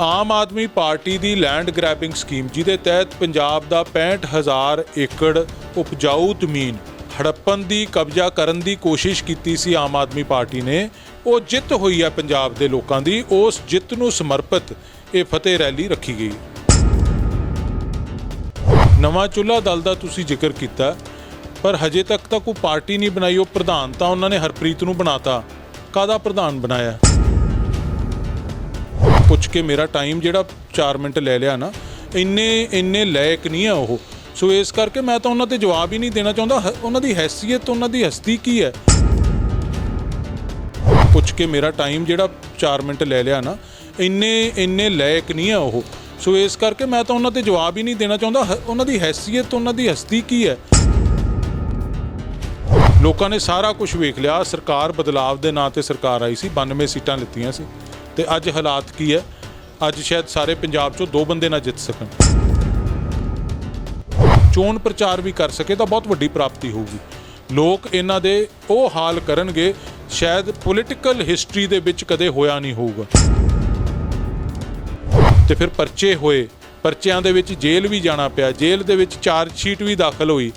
ਆਮ Aadmi party ਦੀ land grabbing scheme ਜਿਹਦੇ ਤਹਿਤ ਪੰਜਾਬ ਦਾ 65000 ਏਕੜ ਉਪਜਾਊ ਜ਼ਮੀਨ ਹੜੱਪਣ ਦੀ ਕਬਜ਼ਾ ਕਰਨ ਦੀ ਕੋਸ਼ਿਸ਼ ਕੀਤੀ ਸੀ ਆਮ ਆਦਮੀ ਪਾਰਟੀ ਨੇ। ਉਹ ਜਿੱਤ ਹੋਈ ਹੈ ਪੰਜਾਬ ਦੇ ਲੋਕਾਂ ਦੀ। ਉਸ ਜਿੱਤ ਨੂੰ ਸਮਰਪਿਤ ਇਹ ਫਤਿਹ ਰੈਲੀ ਰੱਖੀ ਗਈ। ਨਵਾਂ ਚੁੱਲ੍ਹਾ ਦਲ ਦਾ ਤੁਸੀਂ ਜ਼ਿਕਰ ਕੀਤਾ, ਪਰ ਹਜੇ ਤੱਕ ਤਾਂ ਕੋਈ ਪਾਰਟੀ ਨਹੀਂ ਬਣਾਈ। ਉਹ ਪ੍ਰਧਾਨ ਤਾਂ ਉਹਨਾਂ ਨੇ ਹਰਪ੍ਰੀਤ ਨੂੰ ਬਣਾਤਾ। ਕਾਦਾ ਪ੍ਰਧਾਨ ਬਣਾਇਆ? ਪੁੱਛ ਕੇ ਮੇਰਾ ਟਾਈਮ ਜਿਹੜਾ 4 ਮਿੰਟ ਲੈ ਲਿਆ ਨਾ, ਇੰਨੇ ਇੰਨੇ ਲਾਇਕ ਨਹੀਂ ਆ ਉਹ। ਸੋ ਇਸ ਕਰਕੇ ਮੈਂ ਤਾਂ ਉਹਨਾਂ ਤੇ ਜਵਾਬ ਹੀ ਨਹੀਂ ਦੇਣਾ ਚਾਹੁੰਦਾ। ਹ- ਉਹਨਾਂ ਦੀ ਹੈਸੀਅਤ, ਉਹਨਾਂ ਦੀ ਹਸਤੀ ਕੀ ਹੈ? ਪੁੱਛ ਕੇ ਮੇਰਾ ਟਾਈਮ ਜਿਹੜਾ 4 ਮਿੰਟ ਲੈ ਲਿਆ ਨਾ, ਇੰਨੇ ਇੰਨੇ ਲਾਇਕ ਨਹੀਂ ਆ ਉਹ। ਸੋ ਇਸ ਕਰਕੇ ਮੈਂ ਤਾਂ ਉਹਨਾਂ ਤੇ ਜਵਾਬ ਹੀ ਨਹੀਂ ਦੇਣਾ ਚਾਹੁੰਦਾ। ਹ- ਉਹਨਾਂ ਦੀ ਹੈਸੀਅਤ, ਉਹਨਾਂ ਦੀ ਹਸਤੀ ਕੀ ਹੈ? ਲੋਕਾਂ ਨੇ ਸਾਰਾ ਕੁਝ ਵੇਖ ਲਿਆ। ਸਰਕਾਰ ਬਦਲਾਵ ਦੇ ਨਾਂ ਤੇ ਸਰਕਾਰ ਆਈ ਸੀ। 92 ਸੀਟਾਂ ਲਿੱਤੀਆਂ ਸੀ। ਤੇ ਅੱਜ ਹਾਲਾਤ ਕੀ ਹੈ? ਅੱਜ ਸ਼ਾਇਦ ਸਾਰੇ ਪੰਜਾਬ ਚੋਂ ਦੋ ਬੰਦੇ ਨਾ ਜਿੱਤ ਸਕਣ। ਚੋਣ ਪ੍ਰਚਾਰ ਵੀ ਕਰ ਸਕੇ ਤਾਂ ਬਹੁਤ ਵੱਡੀ ਪ੍ਰਾਪਤੀ ਹੋਊਗੀ। ਲੋਕ ਇਹਨਾਂ ਦੇ ਉਹ ਹਾਲ ਕਰਨਗੇ, ਸ਼ਾਇਦ ਪੋਲਿਟੀਕਲ ਹਿਸਟਰੀ ਦੇ ਵਿੱਚ ਕਦੇ ਹੋਇਆ ਨਹੀਂ ਹੋਊਗਾ। ਤੇ ਫਿਰ ਪਰਚੇ ਹੋਏ, ਪਰਚਿਆਂ ਦੇ ਵਿੱਚ ਜੇਲ੍ਹ ਵੀ ਜਾਣਾ ਪਿਆ, ਜੇਲ੍ਹ ਦੇ ਵਿੱਚ ਚਾਰਜ ਸ਼ੀਟ ਵੀ ਦਾਖਲ ਹੋਈ।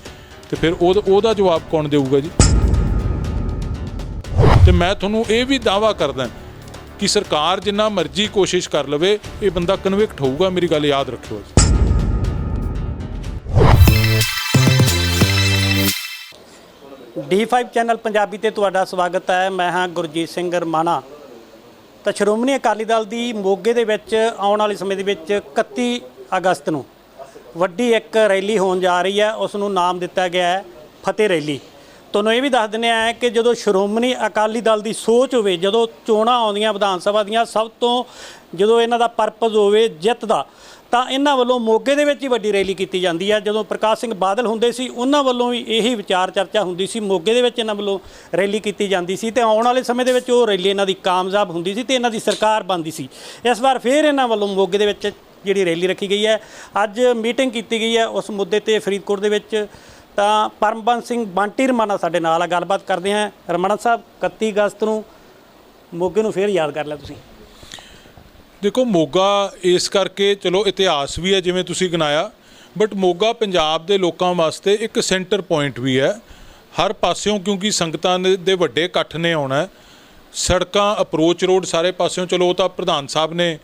ਤੇ ਫਿਰ ਉਹਦਾ ਉਹਦਾ ਜਵਾਬ ਕੌਣ ਦੇਊਗਾ ਜੀ? ਤੇ ਮੈਂ ਤੁਹਾਨੂੰ ਇਹ ਵੀ ਦਾਵਾ ਕਰਦਾ ਕਿ ਸਰਕਾਰ ਜਿੰਨਾ ਮਰਜ਼ੀ ਕੋਸ਼ਿਸ਼ ਕਰ ਲਵੇ, ਇਹ ਬੰਦਾ ਕਨਵਿਕਟ ਹੋਊਗਾ, ਮੇਰੀ ਗੱਲ ਯਾਦ ਰੱਖਿਓ ਜੀ। D5 ਚੈਨਲ ਪੰਜਾਬੀ ਤੇ ਤੁਹਾਡਾ ਸਵਾਗਤ ਹੈ। ਮੈਂ ਹਾਂ ਗੁਰਜੀਤ ਸਿੰਘ ਰਮਾਣਾ ਤਾਂ ਸ਼੍ਰੋਮਣੀ ਅਕਾਲੀ ਦਲ ਦੀ ਮੋਗੇ ਦੇ ਵਿੱਚ ਆਉਣ ਵਾਲੇ ਸਮੇਂ ਦੇ ਵਿੱਚ 31 ਅਗਸਤ ਨੂੰ ਵੱਡੀ ਇੱਕ ਰੈਲੀ ਹੋਣ ਜਾ ਰਹੀ ਹੈ। ਉਸ ਨੂੰ ਨਾਮ ਦਿੱਤਾ ਗਿਆ ਹੈ ਫਤਿਹ ਰੈਲੀ। ਤੁਹਾਨੂੰ ਇਹ ਵੀ ਦੱਸ ਦਿੰਦੇ ਆ ਕਿ ਜਦੋਂ ਸ਼੍ਰੋਮਣੀ ਅਕਾਲੀ ਦਲ ਦੀ ਸੋਚ ਹੋਵੇ, ਜਦੋਂ ਚੋਣਾਂ ਆਉਂਦੀਆਂ ਵਿਧਾਨ ਸਭਾ ਦੀਆਂ, ਸਭ ਤੋਂ ਜਦੋਂ ਇਹਨਾਂ ਦਾ ਪਰਪਸ ਹੋਵੇ ਜਿੱਤ ਦਾ, ਤਾਂ ਇਹਨਾਂ ਵੱਲੋਂ ਮੋਗੇ ਦੇ ਵਿੱਚ ਹੀ ਵੱਡੀ ਰੈਲੀ ਕੀਤੀ ਜਾਂਦੀ ਹੈ ਜਦੋਂ ਪ੍ਰਕਾਸ਼ ਸਿੰਘ ਬਾਦਲ ਹੁੰਦੇ ਸੀ, ਉਹਨਾਂ ਵੱਲੋਂ ਵੀ ਇਹੀ ਵਿਚਾਰ ਚਰਚਾ ਹੁੰਦੀ ਸੀ। ਮੋਗੇ ਦੇ ਵਿੱਚ ਇਹਨਾਂ ਵੱਲੋਂ ਰੈਲੀ ਕੀਤੀ ਜਾਂਦੀ ਸੀ ਤੇ ਆਉਣ ਵਾਲੇ ਸਮੇਂ ਦੇ ਵਿੱਚ ਉਹ ਰੈਲੀ ਇਹਨਾਂ ਦੀ ਕਾਮਯਾਬ ਹੁੰਦੀ ਸੀ ਤੇ ਇਹਨਾਂ ਦੀ ਸਰਕਾਰ ਬਣਦੀ ਸੀ। ਇਸ ਵਾਰ ਫੇਰ ਇਹਨਾਂ ਵੱਲੋਂ ਮੋਗੇ ਦੇ ਵਿੱਚ ਜਿਹੜੀ ਰੈਲੀ ਰੱਖੀ ਗਈ ਹੈ। ਅੱਜ ਮੀਟਿੰਗ ਕੀਤੀ ਗਈ ਹੈ। ਉਸ ਮੁੱਦੇ ਤੇ ਫਰੀਦਕੋਟ ਦੇ ਵਿੱਚ ਤਾਂ ਪਰਮਬੰਸ ਸਿੰਘ ਬੰਟੀ ਰਮਾਣਾ ਸਾਡੇ ਨਾਲ ਆ। ਗੱਲਬਾਤ ਕਰਦੇ ਹਾਂ। ਰਮਾਣਾ ਸਾਹਿਬ 31 ਅਗਸਤ ਨੂੰ ਮੋਗੇ ਨੂੰ ਫੇਰ ਯਾਦ ਕਰ ਲਿਆ ਤੁਸੀਂ। ਦੇਖੋ, ਮੋਗਾ ਇਸ ਕਰਕੇ ਚਲੋ ਇਤਿਹਾਸ ਵੀ ਹੈ ਜਿਵੇਂ ਤੁਸੀਂ ਗਿਣਾਇਆ ਬਟ ਮੋਗਾ ਪੰਜਾਬ ਦੇ ਲੋਕਾਂ ਵਾਸਤੇ ਇੱਕ ਸੈਂਟਰ ਪੁਆਇੰਟ ਵੀ ਹੈ। ਹਰ ਪਾਸਿਓਂ ਕਿਉਂਕਿ ਸੰਗਤਾਂ ਦੇ ਦੇ ਵੱਡੇ ਇਕੱਠ ਨੇ ਆਉਣਾ ਸੜਕਾਂ ਅਪਰੋਚ ਰੋਡ ਸਾਰੇ ਪਾਸਿਓਂ ਚਲੋ ਉਹ ਤਾਂ ਪ੍ਰਧਾਨ ਸਾਹਿਬ ਨੇ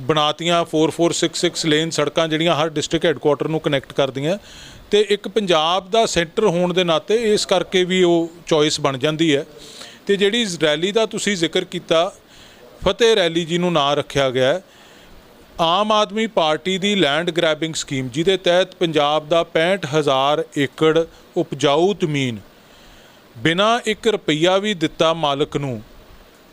ਬਣਾਤੀਆਂ। 4466 ਲੇਨ ਸੜਕਾਂ ਜਿਹੜੀਆਂ ਹਰ ਡਿਸਟ੍ਰਿਕਟ ਹੈੱਡਕੁਆਟਰ ਨੂੰ ਕਨੈਕਟ ਕਰਦੀਆਂ। ਤੇ ਇੱਕ ਪੰਜਾਬ ਦਾ ਸੈਂਟਰ ਹੋਣ ਦੇ ਨਾਤੇ ਇਸ ਕਰਕੇ ਵੀ ਉਹ ਚੋਇਸ ਬਣ ਜਾਂਦੀ ਹੈ। ਤੇ ਜਿਹੜੀ ਰੈਲੀ ਦਾ ਤੁਸੀਂ ਜ਼ਿਕਰ ਕੀਤਾ, ਫਤਿਹ ਰੈਲੀ ਜੀ ਨੂੰ ਨਾਂ ਰੱਖਿਆ ਗਿਆ ਹੈ, ਆਮ ਆਦਮੀ ਪਾਰਟੀ ਦੀ ਲੈਂਡ ਗ੍ਰੈਬਿੰਗ ਸਕੀਮ ਜਿਹਦੇ ਤਹਿਤ ਪੰਜਾਬ ਦਾ 65000 ਏਕੜ ਉਪਜਾਊ ਜ਼ਮੀਨ ਬਿਨਾਂ 1 ਰੁਪਈਆ ਵੀ ਦਿੱਤਾ ਮਾਲਕ ਨੂੰ,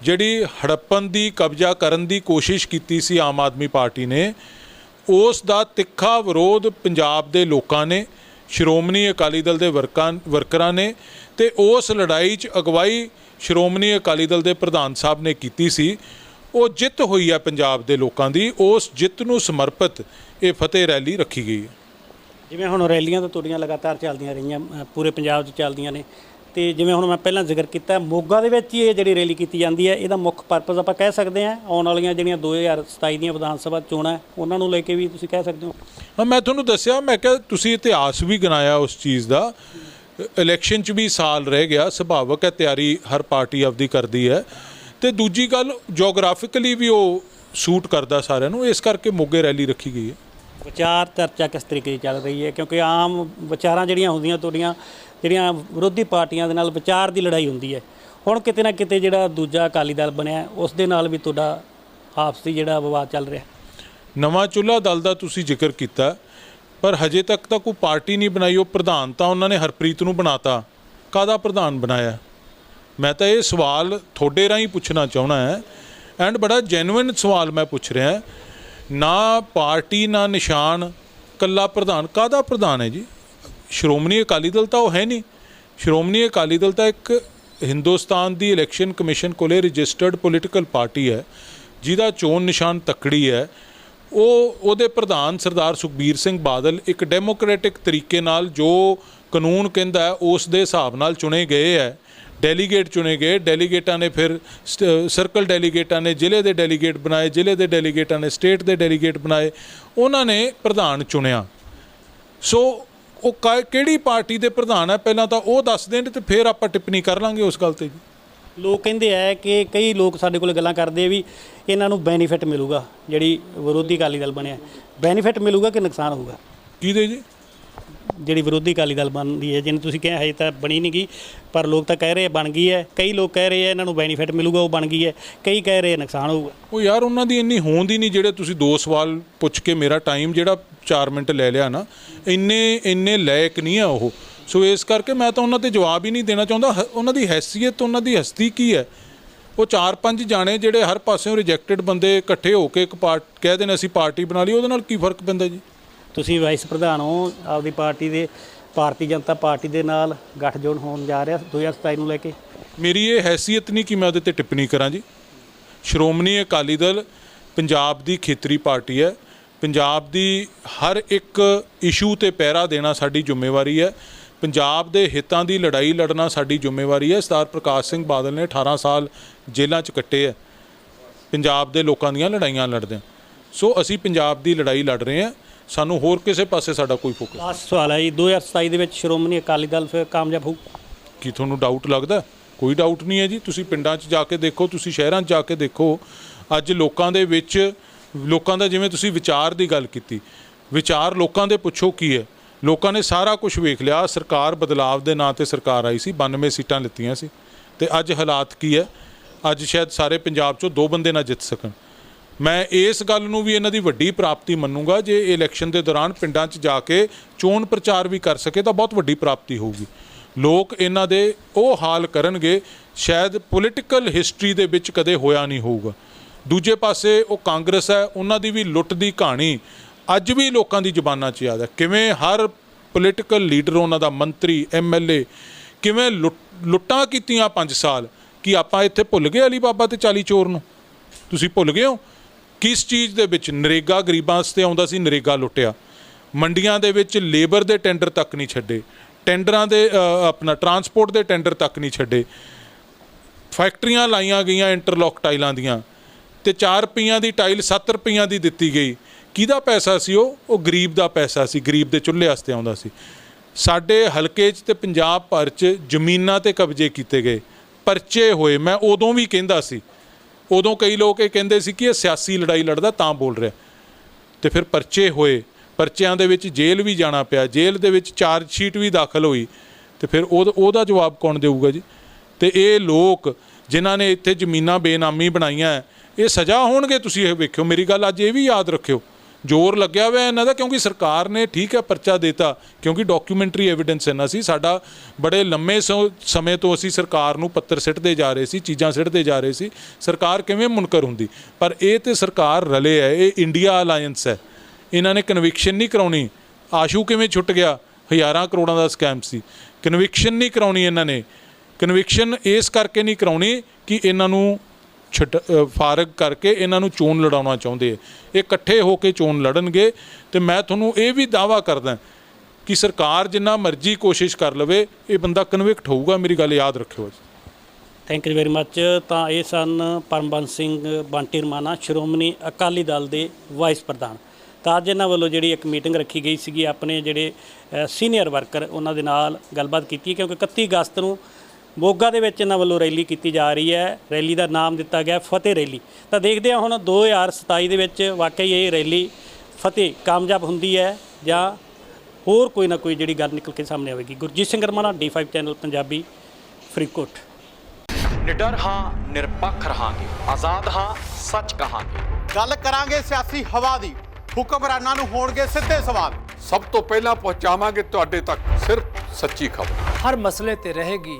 ਜਿਹੜੀ ਹੜੱਪਣ ਦੀ ਕਬਜ਼ਾ ਕਰਨ ਦੀ ਕੋਸ਼ਿਸ਼ ਕੀਤੀ ਸੀ ਆਮ ਆਦਮੀ ਪਾਰਟੀ ਨੇ, ਉਸ ਦਾ ਤਿੱਖਾ ਵਿਰੋਧ ਪੰਜਾਬ ਦੇ ਲੋਕਾਂ ਨੇ ਸ਼੍ਰੋਮਣੀ ਅਕਾਲੀ ਦਲ ਦੇ ਵਰਕਾਂ, ਵਰਕਰਾਂ ਨੇ ਤੇ ਉਸ ਲੜਾਈ 'ਚ ਅਗਵਾਈ ਸ਼੍ਰੋਮਣੀ ਅਕਾਲੀ ਦਲ ਦੇ ਪ੍ਰਧਾਨ ਸਾਹਿਬ ਨੇ ਕੀਤੀ ਸੀ। ਉਹ ਜਿੱਤ ਹੋਈ ਆ ਪੰਜਾਬ ਦੇ ਲੋਕਾਂ ਦੀ, ਉਸ ਜਿੱਤ ਨੂੰ ਸਮਰਪਿਤ ਇਹ ਫਤਿਹ ਰੈਲੀ ਰੱਖੀ ਗਈ ਹੈ। ਜਿਵੇਂ ਹੁਣ ਰੈਲੀਆਂ ਤਾਂ ਤੁਹਾਡੀਆਂ ਲਗਾਤਾਰ ਚੱਲਦੀਆਂ ਰਹੀਆਂ ਪੂਰੇ ਪੰਜਾਬ 'ਚ ਚੱਲਦੀਆਂ ਨੇ। ਤੇ ਜਿਵੇਂ ਹੁਣ ਮੈਂ ਪਹਿਲਾਂ ਜ਼ਿਕਰ ਕੀਤਾ ਮੋਗਾ ਦੇ ਵਿੱਚ ਹੀ ਇਹ ਜਿਹੜੀ ਰੈਲੀ ਕੀਤੀ ਜਾਂਦੀ ਹੈ ਇਹਦਾ ਮੁੱਖ ਪਰਪਸ ਆਪਾਂ ਕਹਿ ਸਕਦੇ ਹਾਂ ਆਉਣ ਵਾਲੀਆਂ ਜਿਹੜੀਆਂ 2027 ਦੀਆਂ ਵਿਧਾਨ ਸਭਾ ਚੋਣਾਂ ਉਹਨਾਂ ਨੂੰ ਲੈ ਕੇ ਵੀ ਤੁਸੀਂ ਕਹਿ ਸਕਦੇ ਹੋ। ਹਾਂ ਮੈਂ ਤੁਹਾਨੂੰ ਦੱਸਿਆ ਮੈਂ ਕਿਹਾ ਤੁਸੀਂ ਇਤਿਹਾਸ ਵੀ ਗਿਣਾਇਆ ਉਸ ਚੀਜ਼ ਦਾ। ਇਲੈਕਸ਼ਨ 'ਚ ਵੀ ਸਾਲ ਰਹਿ ਗਿਆ ਸੁਭਾਵਕ ਹੈ ਤਿਆਰੀ ਹਰ ਪਾਰਟੀ ਆਪਦੀ ਕਰਦੀ ਹੈ। ਤੇ ਦੂਜੀ ਗੱਲ ਜੀਓਗ੍ਰਾਫਿਕਲੀ ਵੀ ਉਹ ਸੂਟ ਕਰਦਾ ਸਾਰਿਆਂ ਨੂੰ ਇਸ ਕਰਕੇ ਮੋਗੇ ਰੈਲੀ ਰੱਖੀ ਗਈ ਹੈ। ਵਿਚਾਰ ਚਰਚਾ ਕਿਸ ਤਰੀਕੇ ਦੀ ਚੱਲ ਰਹੀ ਹੈ? ਕਿਉਂਕਿ ਆਮ ਵਿਚਾਰਾਂ ਜਿਹੜੀਆਂ ਹੁੰਦੀਆਂ ਤੁਹਾਡੀਆਂ ਜਿਹੜੀਆਂ ਵਿਰੋਧੀ ਪਾਰਟੀਆਂ ਦੇ ਨਾਲ ਵਿਚਾਰ ਦੀ ਲੜਾਈ ਹੁੰਦੀ ਹੈ। ਹੁਣ ਕਿਤੇ ਨਾ ਕਿਤੇ ਜਿਹੜਾ ਦੂਜਾ ਅਕਾਲੀ ਦਲ ਬਣਿਆ ਉਸ ਦੇ ਨਾਲ ਵੀ ਤੁਹਾਡਾ ਆਪਸੀ ਜਿਹੜਾ ਵਿਵਾਦ ਚੱਲ ਰਿਹਾ। ਨਵਾਂ ਚੁੱਲ੍ਹਾ ਦਲ ਦਾ ਤੁਸੀਂ ਜ਼ਿਕਰ ਕੀਤਾ, ਪਰ ਹਜੇ ਤੱਕ ਤਾਂ ਕੋਈ ਪਾਰਟੀ ਨਹੀਂ ਬਣਾਈ। ਉਹ ਪ੍ਰਧਾਨ ਤਾਂ ਉਹਨਾਂ ਨੇ ਹਰਪ੍ਰੀਤ ਨੂੰ ਬਣਾਤਾ। ਕਾਦਾ ਪ੍ਰਧਾਨ ਬਣਾਇਆ? ਮੈਂ ਤਾਂ ਇਹ ਸਵਾਲ ਤੁਹਾਡੇ ਰਾਹੀਂ ਪੁੱਛਣਾ ਚਾਹਣਾ ਹੈ, ਐਂਡ ਬੜਾ ਜੈਨੂਇਨ ਸਵਾਲ ਮੈਂ ਪੁੱਛ ਰਿਹਾ ਨਾ ਪਾਰਟੀ, ਨਾ ਨਿਸ਼ਾਨ ਕੱਲਾ ਪ੍ਰਧਾਨ ਕਾਦਾ ਪ੍ਰਧਾਨ ਹੈ ਜੀ? ਸ਼੍ਰੋਮਣੀ ਅਕਾਲੀ ਦਲ ਤਾਂ ਉਹ ਹੈ ਨਹੀਂ। ਸ਼੍ਰੋਮਣੀ ਅਕਾਲੀ ਦਲ ਤਾਂ ਇੱਕ ਹਿੰਦੁਸਤਾਨ ਦੀ ਇਲੈਕਸ਼ਨ ਕਮਿਸ਼ਨ ਕੋਲੇ ਰਜਿਸਟਰਡ ਪੋਲੀਟੀਕਲ ਪਾਰਟੀ ਹੈ, ਜਿਹਦਾ ਚੋਣ ਨਿਸ਼ਾਨ ਤੱਕੜੀ ਹੈ। ਉਹ, ਉਹਦੇ ਪ੍ਰਧਾਨ ਸਰਦਾਰ ਸੁਖਬੀਰ ਸਿੰਘ ਬਾਦਲ ਇੱਕ ਡੈਮੋਕ੍ਰੈਟਿਕ ਤਰੀਕੇ ਨਾਲ ਜੋ ਕਾਨੂੰਨ ਕਹਿੰਦਾ ਉਸ ਦੇ ਹਿਸਾਬ ਨਾਲ ਚੁਣੇ ਗਏ ਹੈ। ਡੈਲੀਗੇਟ ਚੁਣੇ ਗਏ। ਡੈਲੀਗੇਟਾਂ ਨੇ ਫਿਰ ਸਟ- ਸਰਕਲ ਡੈਲੀਗੇਟਾਂ ਨੇ, ਜ਼ਿਲ੍ਹੇ ਦੇ ਡੈਲੀਗੇਟ ਬਣਾਏ, ਜ਼ਿਲ੍ਹੇ ਦੇ ਡੈਲੀਗੇਟਾਂ ਨੇ ਸਟੇਟ ਦੇ ਡੈਲੀਗੇਟ ਬਣਾਏ। ਉਹਨਾਂ ਨੇ ਪ੍ਰਧਾਨ ਚੁਣਿਆ। ਸੋ ਉਹ ਕਿਹੜੀ ਪਾਰਟੀ ਦੇ ਪ੍ਰਧਾਨ ਹੈ ਪਹਿਲਾਂ ਤਾਂ ਉਹ ਦੱਸ ਦੇਣ ਤੇ ਫਿਰ ਆਪਾਂ ਟਿੱਪਣੀ ਕਰ ਲਾਂਗੇ ਉਸ ਗੱਲ ਤੇ ਜੀ। ਲੋਕ ਕਹਿੰਦੇ ਆ ਕਿ ਕਈ ਲੋਕ ਸਾਡੇ ਕੋਲ ਗੱਲਾਂ ਕਰਦੇ ਆ ਵੀ ਇਹਨਾਂ ਨੂੰ ਬੈਨੀਫਿਟ ਮਿਲੂਗਾ ਜਿਹੜੀ ਵਿਰੋਧੀ ਅਕਾਲੀ ਦਲ ਬਣਿਆ। ਬੈਨੀਫਿਟ ਮਿਲੂਗਾ ਕਿ ਨੁਕਸਾਨ ਹੋਊਗਾ? ਕਿਹਦੇ ਜੀ? ਜਿਹੜੀ ਵਿਰੋਧੀ ਅਕਾਲੀ ਦਲ ਬਣਦੀ ਹੈ, ਜਿਹਨੂੰ ਤੁਸੀਂ ਕਿਹਾ ਹਜੇ ਤਾਂ ਬਣੀ ਨਹੀਂ ਗਈ ਪਰ ਲੋਕ ਤਾਂ ਕਹਿ ਰਹੇ ਬਣ ਗਈ ਹੈ। ਕਈ ਲੋਕ ਕਹਿ ਰਹੇ ਆ ਇਹਨਾਂ ਨੂੰ ਬੈਨੀਫਿਟ ਮਿਲੂਗਾ, ਉਹ ਬਣ ਗਈ ਹੈ। ਕਈ ਕਹਿ ਰਹੇ ਨੁਕਸਾਨ ਹੋਊਗਾ। ਉਹ ਯਾਰ ਉਹਨਾਂ ਦੀ ਇੰਨੀ ਹੋਂਦ ਹੀ ਨਹੀਂ ਜਿਹੜੇ ਤੁਸੀਂ ਦੋ ਸਵਾਲ ਪੁੱਛ ਕੇ ਮੇਰਾ ਟਾਈਮ ਜਿਹੜਾ 4 ਮਿੰਟ ਲੈ ਲਿਆ ਨਾ, ਇੰਨੇ ਇੰਨੇ ਲਾਇਕ ਨਹੀਂ ਆ ਉਹ। ਸੋ ਇਸ ਕਰਕੇ ਮੈਂ ਤਾਂ ਉਹਨਾਂ ਤੇ ਜਵਾਬ ਹੀ ਨਹੀਂ ਦੇਣਾ ਚਾਹੁੰਦਾ। ਹ- ਉਹਨਾਂ ਦੀ ਹੈਸੀਅਤ, ਉਹਨਾਂ ਦੀ ਹਸਤੀ ਕੀ ਹੈ? ਉਹ ਚਾਰ ਪੰਜ ਜਾਣੇ ਜਿਹੜੇ ਹਰ ਪਾਸਿਓਂ ਰਿਜੈਕਟਡ ਬੰਦੇ ਇਕੱਠੇ ਹੋ ਕੇ ਇੱਕ ਪਾਰਟ, ਕਹਿ ਦੇਣ ਅਸੀਂ ਪਾਰਟੀ ਬਣਾ ਲਈ, ਉਹਦੇ ਨਾਲ ਕੀ ਫ਼ਰਕ ਪੈਂਦਾ ਜੀ? ਤੁਸੀਂ ਵਾਈਸ ਪ੍ਰਧਾਨ ਹੋ, ਆਪਦੀ ਪਾਰਟੀ ਦੇ, ਭਾਰਤੀ ਜਨਤਾ ਪਾਰਟੀ ਦੇ ਨਾਲ ਗੱਠਜੋੜ ਹੋਣ ਜਾ ਰਿਹਾ 2027 ਨੂੰ ਲੈ ਕੇ। ਮੇਰੀ ਇਹ ਹੈਸੀਅਤ ਨਹੀਂ ਕਿ ਮੈਂ ਉਹਦੇ ਤੇ ਟਿੱਪਣੀ ਕਰਾਂ ਜੀ। ਸ਼੍ਰੋਮਣੀ ਅਕਾਲੀ ਦਲ ਪੰਜਾਬ ਦੀ ਖੇਤਰੀ ਪਾਰਟੀ ਹੈ। ਪੰਜਾਬ ਦੀ ਹਰ ਇੱਕ ਇਸ਼ੂ ਤੇ ਪਹਿਰਾ ਦੇਣਾ ਸਾਡੀ ਜ਼ਿੰਮੇਵਾਰੀ ਹੈ। ਪੰਜਾਬ ਦੇ ਹਿੱਤਾਂ ਦੀ ਲੜਾਈ ਲੜਨਾ ਸਾਡੀ ਜ਼ਿੰਮੇਵਾਰੀ ਹੈ। ਸਰਦਾਰ ਪ੍ਰਕਾਸ਼ ਸਿੰਘ ਬਾਦਲ ਨੇ 18 ਸਾਲ ਜੇਲ੍ਹਾਂ 'ਚ ਕੱਟੇ ਹੈ। ਪੰਜਾਬ ਦੇ ਲੋਕਾਂ ਦੀਆਂ ਲੜਾਈਆਂ ਲੜਦੇ ਸੋ ਅਸੀਂ ਪੰਜਾਬ ਦੀ ਲੜਾਈ ਲੜ ਰਹੇ ਹਾਂ। ਸਾਨੂੰ ਹੋਰ ਕਿਸੇ ਪਾਸੇ ਸਾਡਾ ਕੋਈ ਫੋਕਸ ਲਾਸਟ ਸਵਾਲ ਹੈ ਜੀ 2027 ਦੇ ਵਿੱਚ ਸ਼੍ਰੋਮਣੀ ਅਕਾਲੀ ਦਲ ਫਿਰ ਕਾਮਯਾਬ ਹੋਊ? ਕੀ ਤੁਹਾਨੂੰ ਡਾਊਟ ਲੱਗਦਾ? ਕੋਈ ਡਾਊਟ ਨਹੀਂ ਹੈ ਜੀ ਤੁਸੀਂ ਪਿੰਡਾਂ 'ਚ ਜਾ ਕੇ ਦੇਖੋ ਤੁਸੀਂ ਸ਼ਹਿਰਾਂ 'ਚ ਜਾ ਕੇ ਦੇਖੋ। ਅੱਜ ਲੋਕਾਂ ਦੇ ਵਿੱਚ ਲੋਕਾਂ ਦਾ ਜਿਵੇਂ ਤੁਸੀਂ ਵਿਚਾਰ ਦੀ ਗੱਲ ਕੀਤੀ ਵਿਚਾਰ ਲੋਕਾਂ ਦੇ ਪੁੱਛੋ ਕੀ ਹੈ? ਲੋਕਾਂ ਨੇ ਸਾਰਾ ਕੁਝ ਵੇਖ ਲਿਆ ਸਰਕਾਰ ਬਦਲਾਵ ਦੇ ਨਾਂ ਤੇ ਸਰਕਾਰ ਆਈ ਸੀ 92 ਸੀਟਾਂ ਲਿੱਤੀਆਂ ਸੀ। ਤੇ ਅੱਜ ਹਾਲਾਤ ਕੀ ਹੈ? ਅੱਜ ਸ਼ਾਇਦ ਸਾਰੇ ਪੰਜਾਬ 'ਚੋਂ ਦੋ ਬੰਦੇ ਨਾ ਜਿੱਤ ਸਕਣ। ਮੈਂ ਇਸ ਗੱਲ ਨੂੰ ਵੀ ਇਹਨਾਂ ਦੀ ਵੱਡੀ ਪ੍ਰਾਪਤੀ ਮੰਨੂਗਾ, ਜੇ ਇਲੈਕਸ਼ਨ ਦੇ ਦੌਰਾਨ ਪਿੰਡਾਂ 'ਚ ਜਾ ਕੇ ਚੋਣ ਪ੍ਰਚਾਰ ਵੀ ਕਰ ਸਕੇ, ਤਾਂ ਬਹੁਤ ਵੱਡੀ ਪ੍ਰਾਪਤੀ ਹੋਊਗੀ। ਲੋਕ ਇਹਨਾਂ ਦੇ ਉਹ ਹਾਲ ਕਰਨਗੇ, ਸ਼ਾਇਦ ਪੋਲਿਟੀਕਲ ਹਿਸਟਰੀ ਦੇ ਵਿੱਚ ਕਦੇ ਹੋਇਆ ਨਹੀਂ ਹੋਊਗਾ। ਦੂਜੇ ਪਾਸੇ ਉਹ ਕਾਂਗਰਸ ਹੈ, ਉਹਨਾਂ ਦੀ ਵੀ ਲੁੱਟ ਦੀ ਕਹਾਣੀ ਅੱਜ ਵੀ ਲੋਕਾਂ ਦੀ ਜ਼ੁਬਾਨਾਂ 'ਚ ਯਾਦ ਹੈ। ਕਿਵੇਂ ਹਰ ਪੋਲਿਟੀਕਲ ਲੀਡਰ ਉਹਨਾਂ ਦਾ ਮੰਤਰੀ ਐਮਐਲਏ ਕਿਵੇਂ ਲੁੱਟ- ਲੁੱਟਾਂ ਕੀਤੀਆਂ 5 ਸਾਲ, ਕਿ ਆਪਾਂ ਇੱਥੇ ਭੁੱਲ ਗਏ ਅਲੀ ਬਾਬਾ ਤੇ 40 ਚੋਰ ਨੂੰ? ਤੁਸੀਂ ਭੁੱਲ ਗਏ ਹੋ? ਕਿਸ ਚੀਜ਼ ਦੇ ਵਿੱਚ ਨਰੇਗਾ ਗਰੀਬਾਂ ਵਾਸਤੇ ਆਉਂਦਾ ਸੀ? ਨਰੇਗਾ ਲੁੱਟਿਆ। ਮੰਡੀਆਂ ਦੇ ਵਿੱਚ ਲੇਬਰ ਦੇ ਟੈਂਡਰ ਤੱਕ ਨਹੀਂ ਛੱਡੇ। ਟੈਂਡਰਾਂ ਦੇ ਆਪਣਾ ਟਰਾਂਸਪੋਰਟ ਦੇ ਟੈਂਡਰ ਤੱਕ ਨਹੀਂ ਛੱਡੇ। ਫੈਕਟਰੀਆਂ ਲਾਈਆਂ ਗਈਆਂ ਇੰਟਰਲੌਕ ਟਾਈਲਾਂ ਦੀਆਂ ਤੇ 4 ਰੁਪਈਆਂ ਦੀ ਟਾਈਲ 7 ਰੁਪਈਆਂ ਦੀ ਦਿੱਤੀ ਗਈ। ਕਿਹਦਾ ਪੈਸਾ ਸੀ ਉਹ? ਉਹ ਗਰੀਬ ਦਾ ਪੈਸਾ ਸੀ, ਗਰੀਬ ਦੇ ਚੁੱਲ੍ਹੇ ਵਾਸਤੇ ਆਉਂਦਾ ਸੀ। ਸਾਡੇ ਹਲਕੇ 'ਚ ਤੇ ਪੰਜਾਬ ਭਰ 'ਚ ਜ਼ਮੀਨਾਂ ਤੇ ਕਬਜ਼ੇ ਕੀਤੇ ਗਏ। ਪਰਚੇ ਹੋਏ। ਮੈਂ ਉਦੋਂ ਵੀ ਕਹਿੰਦਾ ਸੀ ਉਦੋਂ ਕਈ ਲੋਕ ਇਹ ਕਹਿੰਦੇ ਸੀ ਕਿ ਇਹ ਸਿਆਸੀ ਲੜਾਈ ਲੜਦਾ ਤਾਂ ਬੋਲ ਰਿਹਾ। ਤੇ ਫਿਰ ਪਰਚੇ ਹੋਏ, ਪਰਚਿਆਂ ਦੇ ਵਿੱਚ ਜੇਲ੍ਹ ਵੀ ਜਾਣਾ ਪਿਆ, ਜੇਲ੍ਹ ਦੇ ਵਿੱਚ ਚਾਰਜ ਸ਼ੀਟ ਵੀ ਦਾਖਲ ਹੋਈ। ਤੇ ਫਿਰ ਉਹਦਾ ਜਵਾਬ ਕੌਣ ਦੇਊਗਾ ਜੀ? ਤੇ ਇਹ ਲੋਕ ਜਿਨ੍ਹਾਂ ਨੇ ਇੱਥੇ ਜ਼ਮੀਨਾਂ ਬੇਨਾਮੀ ਬਣਾਈਆਂ, ਇਹ ਸਜ਼ਾ ਹੋਣਗੇ ਤੁਸੀਂ ਇਹ ਵੇਖਿਓ। ਮੇਰੀ ਗੱਲ ਅੱਜ ਇਹ ਵੀ ਯਾਦ ਰੱਖਿਓ। ਜ਼ੋਰ ਲੱਗਿਆ ਹੋਇਆ ਇਹਨਾਂ ਦਾ, ਕਿਉਂਕਿ ਸਰਕਾਰ ਨੇ ਠੀਕ ਹੈ ਪਰਚਾ ਦਿੱਤਾ, ਕਿਉਂਕਿ ਡਾਕੂਮੈਂਟਰੀ ਐਵੀਡੈਂਸ ਇਹਨਾਂ ਸੀ। ਸਾਡਾ ਬੜੇ ਲੰਮੇ ਸੋ- ਸਮੇਂ ਤੋਂ ਅਸੀਂ ਸਰਕਾਰ ਨੂੰ ਪੱਤਰ ਸਿੱਟਦੇ ਜਾ ਰਹੇ ਸੀ, ਚੀਜ਼ਾਂ ਸਿੱਟਦੇ ਜਾ ਰਹੇ ਸੀ। ਸਰਕਾਰ ਕਿਵੇਂ ਮੁਨਕਰ ਹੁੰਦੀ? ਪਰ ਇਹ ਤੇ ਸਰਕਾਰ ਰਲੇ ਹੈ, ਇਹ ਇੰਡੀਆ ਅਲਾਈਅੰਸ ਹੈ। ਇਹਨਾਂ ਨੇ ਕਨਵਿਕਸ਼ਨ ਨਹੀਂ ਕਰਾਉਣੀ। ਆਸ਼ੂ ਕਿਵੇਂ ਛੁੱਟ ਗਿਆ? ਹਜ਼ਾਰਾਂ ਕਰੋੜਾਂ ਦਾ ਸਕੈਮ ਸੀ। ਕਨਵਿਕਸ਼ਨ ਨਹੀਂ ਕਰਾਉਣੀ ਇਹਨਾਂ ਨੇ। ਕਨਵਿਕਸ਼ਨ ਇਸ ਕਰਕੇ ਨਹੀਂ ਕਰਾਉਣੀ ਕਿ ਇਹਨਾਂ ਨੂੰ ਛਟ ਫਾਰਗ ਕਰਕੇ ਇਹਨਾਂ ਨੂੰ ਚੋਣ ਲੜਾਉਣਾ ਚਾਹੁੰਦੇ ਆ। ਇਹ ਇਕੱਠੇ ਹੋ ਕੇ ਚੋਣ ਲੜਨਗੇ ਤੇ ਮੈਂ ਤੁਹਾਨੂੰ ਇਹ ਵੀ ਦਾਵਾ ਕਰਦਾ ਕਿ ਸਰਕਾਰ ਜਿੰਨਾ ਮਰਜ਼ੀ ਕੋਸ਼ਿਸ਼ ਕਰ ਲਵੇ, ਇਹ ਬੰਦਾ ਕਨਵਿਕਟ ਹੋਊਗਾ, ਮੇਰੀ ਗੱਲ ਯਾਦ ਰੱਖਿਓ ਜੀ। ਥੈਂਕ ਯੂ ਵੈਰੀ ਮੱਚ ਤਾਂ ਇਹ ਸਨ ਪਰਮਬੰਸ ਸਿੰਘ ਬੰਟੀ ਰਮਾਨਾ ਸ਼੍ਰੋਮਣੀ ਅਕਾਲੀ ਦਲ ਦੇ ਵਾਈਸ ਪ੍ਰਧਾਨ। ਤਾਂ ਅੱਜ ਇਹਨਾਂ ਵੱਲੋਂ ਜਿਹੜੀ ਇੱਕ ਮੀਟਿੰਗ ਰੱਖੀ ਗਈ ਸੀਗੀ, ਆਪਣੇ ਜਿਹੜੇ ਸੀਨੀਅਰ ਵਰਕਰ ਉਹਨਾਂ ਦੇ ਨਾਲ ਗੱਲਬਾਤ ਕੀਤੀ ਕਿਉਂਕਿ 31 ਅਗਸਤ ਨੂੰ ਮੋਗਾ ਦੇ ਵਿੱਚ ਇਹਨਾਂ ਵੱਲੋਂ ਰੈਲੀ ਕੀਤੀ ਜਾ ਰਹੀ ਹੈ। ਰੈਲੀ ਦਾ ਨਾਮ ਦਿੱਤਾ ਗਿਆ ਫਤਿਹ ਰੈਲੀ। ਤਾਂ ਦੇਖਦੇ ਹਾਂ ਹੁਣ 2027 ਦੇ ਵਿੱਚ ਵਾਕਈ ਇਹ ਰੈਲੀ ਫਤਿਹ ਕਾਮਯਾਬ ਹੁੰਦੀ ਹੈ ਜਾਂ ਹੋਰ ਕੋਈ ਨਾ ਕੋਈ ਜਿਹੜੀ ਗੱਲ ਨਿਕਲ ਕੇ ਸਾਹਮਣੇ ਆਵੇਗੀ। Gurjeet Singh Ramana D5 channel Punjabi Faridkot. ਨਿਡਰ ਹਾਂ ਨਿਰਪੱਖ ਰਹਾਂਗੇ। ਆਜ਼ਾਦ ਹਾਂ ਸੱਚ ਕਹਾਂਗੇ। ਗੱਲ ਕਰਾਂਗੇ ਸਿਆਸੀ ਹਵਾ ਦੀ। ਹੁਕਮਰਾਨਾਂ ਨੂੰ ਹੋਣਗੇ ਸਿੱਧੇ ਸਵਾਲ। ਸਭ ਤੋਂ ਪਹਿਲਾਂ ਪਹੁੰਚਾਵਾਂਗੇ ਤੁਹਾਡੇ ਤੱਕ ਸਿਰਫ ਸੱਚੀ ਖਬਰ। ਹਰ ਮਸਲੇ ਤੇ ਰਹੇਗੀ